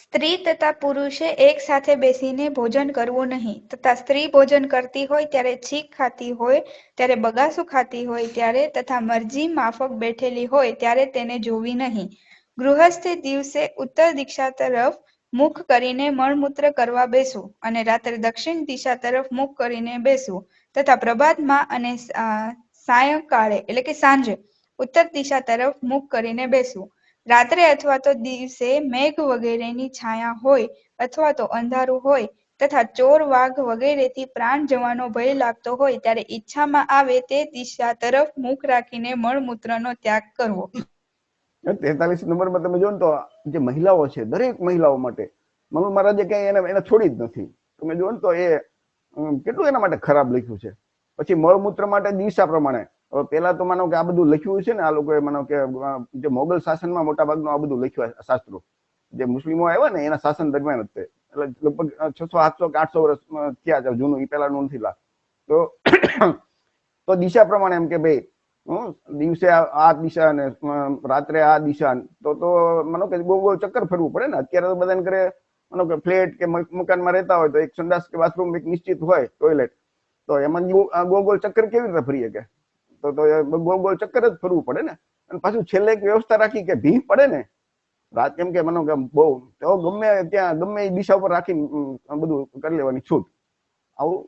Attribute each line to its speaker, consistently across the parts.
Speaker 1: સ્ત્રી તથા પુરુષે એક સાથે બેસીને ભોજન કરવું નહીં. તથા સ્ત્રી ભોજન કરતી હોય ત્યારે છીક ખાતી હોય, ત્યારે બગાસું ખાતી હોય ત્યારે તથા મરજી માફક બેઠેલી હોય ત્યારે તેને જોવી નહીં. ગૃહસ્થે દિવસે ઉત્તર દિશા તરફ મુખ કરીને મળમૂત્ર કરવા બેસવું અને રાત્રે દક્ષિણ દિશા તરફ મુખ કરીને બેસવું તથા પ્રભાતમાં અને સાયંકાળે એટલે કે સાંજે ઉત્તર દિશા તરફ મુખ કરીને બેસવું રાત્રે અથવા તો દિવસે મેઘ વગેરેની છાયા હોય અથવા તો અંધારું હોય તથા ચોર વાઘ વગેરેથી પ્રાણ જવાનો ભય લાગતો હોય ત્યારે ઈચ્છામાં આવે તે દિશા તરફ મુખ રાખીને મળમૂત્રનો ત્યાગ કરવો.
Speaker 2: તેતાલીસ નંબરમાં તમે જો ને તો જે મહિલાઓ છે, દરેક મહિલાઓ માટે મનુ મહારાજે કઈ એને એને છોડી જ નથી. તમે જો ને તો એ કેટલું એના માટે ખરાબ લખ્યું છે? પછી મળમૂત્ર માટે દિશા પ્રમાણે હવે પેલા તો માનો કે આ બધું લખ્યું છે ને આ લોકોએ માનો કે જે મોગલ શાસનમાં મોટા ભાગનું આ બધું લખ્યું શાસ્ત્રો. જે મુસ્લિમો આવ્યા ને એના શાસન દરમિયાન જ એટલે લગભગ છસો આઠસો કે આઠસો વર્ષ થયા છે જૂનું એ પેલાનું નથી લા. તો તો દિશા પ્રમાણે એમ કે ભાઈ હમ, દિવસે આ દિશા ને રાત્રે આ દિશા તો તો માનો કે બહુ બહુ ચક્કર ફરવું પડે ને. અત્યારે તો બધાને કરે માનો કે ફ્લેટ કે મક- મકાનમાં રહેતા હોય તો એક સંડાસ કે બાથરૂમ એક નિશ્ચિત હોય ટોયલેટ. તો એમાં ગોગોલ ચક્કર કેવી રીતે ફરી શકે તો તો ગોળ ગોળ ચક્કર જ ફરવું પડે ને. અને પાછું છેલ્લે એક વ્યવસ્થા રાખી કે ભીં પડે ને રાત કેમ કે મને બહુ તો ગમે ત્યાં ગમે એ દિશા ઉપર રાખી બધું કરી લેવાની છૂટ. આવું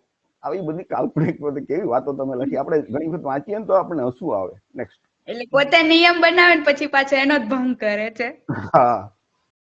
Speaker 2: આવી બધી કાલ્પનિક કેવી વાતો તમે લખી. આપણે ઘણી વખત વાંચીએ ને તો આપણને હસવું આવે. નેક્સ્ટ
Speaker 1: એટલે પોતે નિયમ બનાવે પછી પાછો એનો જ ભંગ કરે છે.
Speaker 2: હા.